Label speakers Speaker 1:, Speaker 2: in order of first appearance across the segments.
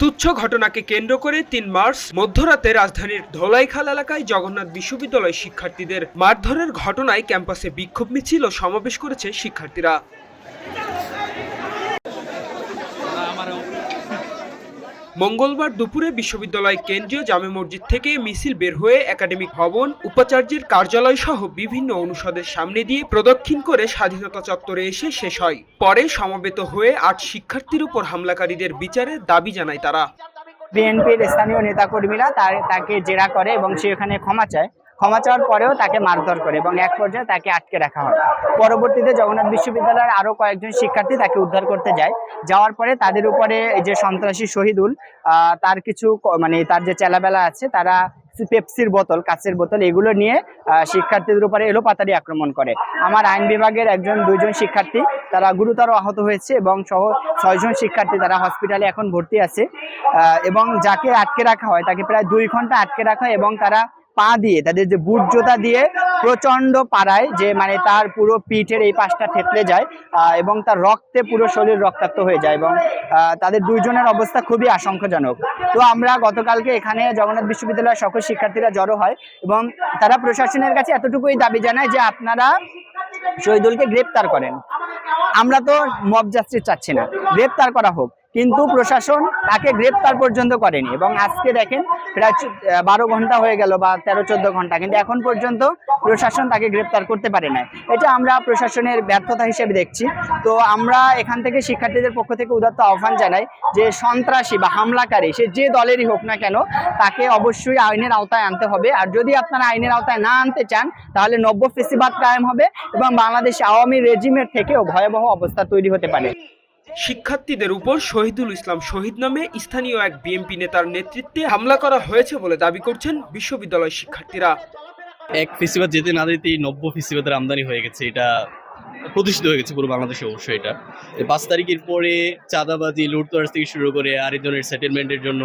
Speaker 1: তুচ্ছ ঘটনাকে কেন্দ্র করে তিন মার্চ মধ্যরাতে রাজধানীর ধোলাইখাল এলাকায় জগন্নাথ বিশ্ববিদ্যালয় শিক্ষার্থীদের মারধরের ঘটনায় ক্যাম্পাসে বিক্ষোভ মিছিল ও সমাবেশ করেছে শিক্ষার্থীরা। মঙ্গলবার দুপুরে বিশ্ববিদ্যালয় কেন্দ্রীয় জামে মসজিদ থেকে মিছিল বের হয়ে একাডেমিক ভবন উপাচার্যের কার্যালয় সহ বিভিন্ন অনুষদের সামনে দিয়ে প্রদক্ষিণ করে স্বাধীনতা চত্বরে এসে শেষ হয়। পরে সমবেত হয়ে আট শিক্ষার্থীর উপর হামলাকারীদের বিচারের দাবি জানায় তারা।
Speaker 2: বিএনপির স্থানীয় নেতাকর্মীরা তাকে জেরা করে এবং সে ওখানে ক্ষমা চায়। ক্ষমা চাওয়ার পরেও তাকে মারধর করে এবং এক পর্যায়ে তাকে আটকে রাখা হয়। পরবর্তীতে জগন্নাথ বিশ্ববিদ্যালয়ের আরও কয়েকজন শিক্ষার্থী তাকে উদ্ধার করতে যায়। যাওয়ার পরে তাদের উপরে যে সন্ত্রাসী শহীদুল তার কিছু মানে তার যে চেলাবেলা আছে, তারা পেপসির বোতল, কাচের বোতল, এগুলো নিয়ে শিক্ষার্থীদের উপরে এলোপাতারি আক্রমণ করে। আমার আইন বিভাগের একজন, দুইজন শিক্ষার্থী তারা গুরুতর আহত হয়েছে এবং সহ ছয়জন শিক্ষার্থী তারা হসপিটালে এখন ভর্তি আছে। এবং যাকে আটকে রাখা হয়, তাকে প্রায় দুই ঘণ্টা আটকে রাখা হয় এবং তারা পা দিয়ে, তাদের যে বুট জোতা দিয়ে প্রচণ্ড পাড়ায় যে মানে তার পুরো পিঠের এই পাশটা থেতলে যায় এবং তার রক্তে পুরো শরীর রক্তাক্ত হয়ে যায় এবং তাদের দুইজনের অবস্থা খুবই আশঙ্কাজনক। তো আমরা গতকালকে এখানে জগন্নাথ বিশ্ববিদ্যালয়ের সকল শিক্ষার্থীরা জড়ো হয় এবং তারা প্রশাসনের কাছে এতটুকুই দাবি জানায় যে আপনারা শহীদুলকে গ্রেপ্তার করেন। আমরা তো মব জাস্টিস চাচ্ছি না, গ্রেপ্তার করা হোক। কিন্তু প্রশাসন তাকে গ্রেপ্তার পর্যন্ত করেনি এবং আজকে দেখেন প্রায় বারো ঘণ্টা হয়ে গেল বা তেরো, চোদ্দ ঘণ্টা, কিন্তু এখন পর্যন্ত প্রশাসন তাকে গ্রেপ্তার করতে পারে না এটা আমরা প্রশাসনের ব্যর্থতা হিসেবে দেখছি। তো আমরা এখান থেকে শিক্ষার্থীদের পক্ষ থেকে উদাত্ত আহ্বান জানাই যে সন্ত্রাসী বা হামলাকারী, সে যে দলেরই হোক না কেন, তাকে অবশ্যই আইনের আওতায় আনতে হবে। আর যদি আপনারা আইনের আওতায় না আনতে চান, তাহলে নব্য ফেসিবাদ কায়েম হবে এবং বাংলাদেশ আওয়ামী রেজিমের থেকেও ভয়াবহ অবস্থা তৈরি হতে পারে।
Speaker 1: শিক্ষার্থীদের উপর শহীদুল ইসলাম শহীদ নামে স্থানীয় এক বিএনপি নেতার নেতৃত্বে হামলা করা হয়েছে বলে দাবি করছেন বিশ্ববিদ্যালয় শিক্ষার্থীরা।
Speaker 3: এক ফেস্টিভাল যেতে না যেতেই নব্য ফেস্টিভালের আমদানি হয়ে গেছে। এটা প্রতিষ্ঠিত হয়ে গেছে পুরো বাংলাদেশে অবশ্যই এটা। পাঁচ তারিখের পরে চাঁদাবাজি, লুটতরাজ থেকে শুরু করে আরেকজনের সেটেলমেন্টের জন্য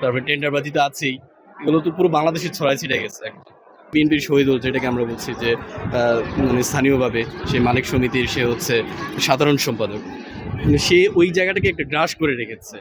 Speaker 3: তারপরে টেন্ডারবাজি তো আছেই। এগুলো তো পুরো বাংলাদেশে ছড়াই ছিটে গেছে বিএনপির শহীদুল যেটাকে আমরা বলছি যে মানে স্থানীয়ভাবে সে মালিক সমিতির সে হচ্ছে সাধারণ সম্পাদক। সে ওই জায়গাটাকে একটা গ্রাস করে রেখেছে।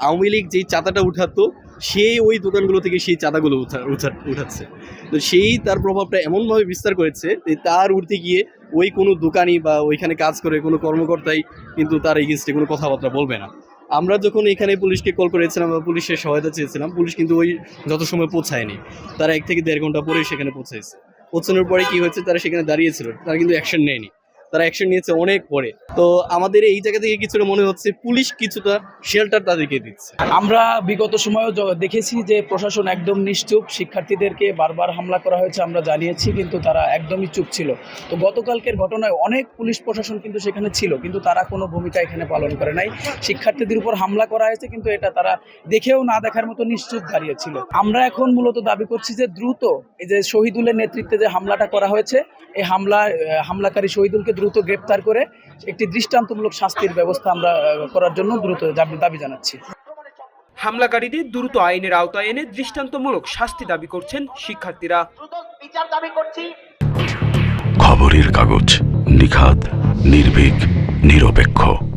Speaker 3: আওয়ামী লীগ যেই চাঁদাটা উঠাতো সে ওই দোকানগুলো থেকে সেই চাঁদাগুলো উঠা- উঠাচ্ছে। তো সেই তার প্রভাবটা এমনভাবে বিস্তার করেছে যে তার উঠতে গিয়ে ওই কোনো দোকানি বা ওইখানে কাজ করে কোনো কর্মকর্তাই কিন্তু তার এগেনস্টে কোনো কথাবার্তা বলবে না। আমরা যখন এখানে পুলিশকে কল করেছিলাম বা পুলিশের সহায়তা চেয়েছিলাম, পুলিশ কিন্তু ওই যত সময় পৌঁছায়নি, তারা এক থেকে দেড় ঘণ্টা পরে সেখানে পৌঁছাইছে। পৌঁছানোর পরে কি হয়েছে, তারা সেখানে দাঁড়িয়েছিল, তারা কিন্তু অ্যাকশন নেয়নি। তারা অ্যাকশন নিয়েছে অনেক পরে। তো আমাদের এই জায়গা থেকে কিছুটা মনে হচ্ছে পুলিশ কিছুটা শেল্টার তাদেরকে দিচ্ছে।
Speaker 4: আমরা বিগত সময়েও দেখেছি যে প্রশাসন একদম নিশ্চুপ, শিক্ষার্থীদেরকে বারবার হামলা করা হয়েছে আমরা জানিয়েছি, কিন্তু তারা একদমই চুপ ছিল। তো গতকালকের ঘটনায় অনেক পুলিশ প্রশাসন কিন্তু সেখানে ছিল, কিন্তু তারা কোনো ভূমিকা এখানে পালন করে নাই। শিক্ষার্থীদের উপর হামলা করা হয়েছে, কিন্তু এটা তারা দেখেও না দেখার মতো নিশ্চুপ দাঁড়িয়েছিল। আমরা এখন মূলত দাবি করছি যে দ্রুত এই যে শহীদুলের নেতৃত্বে যে হামলাটা করা হয়েছে, এই হামলা হামলাকারী শহীদুলকে দ্রুত গ্রেপ্তার করে একটি দৃষ্টান্তমূলক শাস্তির ব্যবস্থা আমরা করার জন্য দ্রুত দাবি- দাবি জানাচ্ছি।
Speaker 1: হামলাকারীদের দ্রুত আইনের আওতায় এনে দৃষ্টান্তমূলক শাস্তি দাবি করছেন শিক্ষার্থীরা।
Speaker 5: খবরের কাগজ নিখাত নির্ভীক নিরপেক্ষ।